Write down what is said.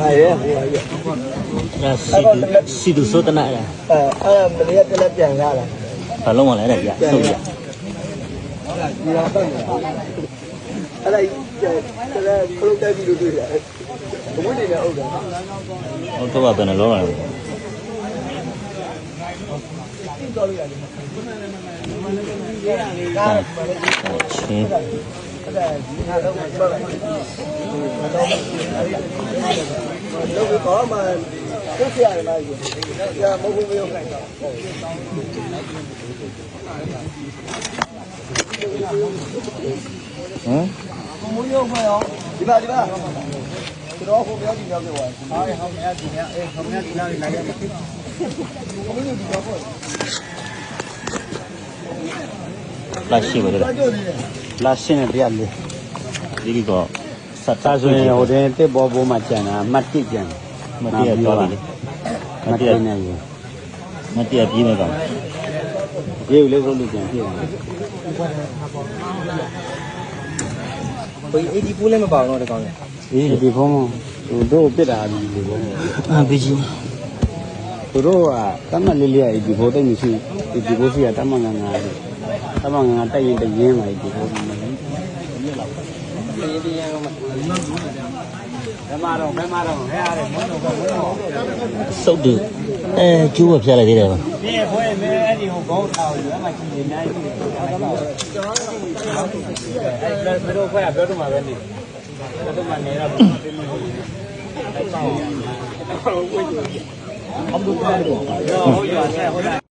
ဟာရဲ့ဟိုပါရဲ့ဒါစီစီသူစိုးတနာရအဲအဲ့မလေးကတလက်ပြန်ကားလာဘာလုံးမလဲတဲ့ပြဆုပ်ရဒီတော့တော့အဲ့ဒါတလက်ခလုံးတိုက်ပြီးလို့တွေ့ရတယ်ဘဝနေနဲ့အုပ်တယ်ဟိုတော့ဘယ်နှလုံးလဲ ချင်းအဲ့ဒါဒီဟာတော့ပတ်ပတ်လောက်ကောမှသိချရတယ်လားကြီးကြာမဟုတ်ဘူးမဟုတ်ဘူးဟမ်ကိုမိုးရုပ်ခွဲ ရောဒီပါဒီပါကျွန်တော်ဟိုပြောကြည့်ရောက်ပြောပါဟာဟောင်းမြတ်ဒီညအေးဟောင်းမြတ်ဒီနားလေးလိုက်ရမယ်ကိုမိုးရုပ်ဒီတော့ပေါ့လာရှိပါလေတော်တော်လေးလာရှင်းတဲ့တရားလေးဒီကောစတ်ဒါတာဆိုဆိုရင်ရင်ဟိုတဲ့တစ်ဘောဘောမှာကျန်တာမတ်တိကျန်မတည့်ရတော့လေမတ်တိနေရင်မတည့်ရပြီးမယ်ကောင်ဒီကိုလေးဆုံးလို့ကျန်ပြည့်တယ်ဘယ်အေဒီပူးလည်းမပါတော့တကောင်လေအေးဒီဖုန်းသူတို့ပြစ်တာဒီလိုပေါ့အာဘီဂျီ သူတို့ကတမလေးလေးအဲ့ဒီဘိုးတိတ်မရှိဒီဘိုးစီကတမငါငါတမငါငါတိုက်ရင်တရင်းပါဒီဘိုးကဒီဒီရအောင်မဘယ်မှာတော့ဘယ်မှာတော့ဟဲ့ရတယ်မွန်းတော့မွန်းတော့စုပ်တူအဲကျိုးဝဖြတ်လိုက်သေးတယ်ဗျဒီဘွဲမဲအဲ့ဒီဟိုဘောင်းထောင်ရမှာကြည့်နေနိုင်ပြီအဲ့ဘယ်လိုခွဲပြောတော့မှာပဲနေပြောတော့မှာနေတော့ပြင်လို့အဲ့ပေါ့ဟုတ်ကဲ့ ဟုတ်ကဲ့ဟုတ်ကဲ့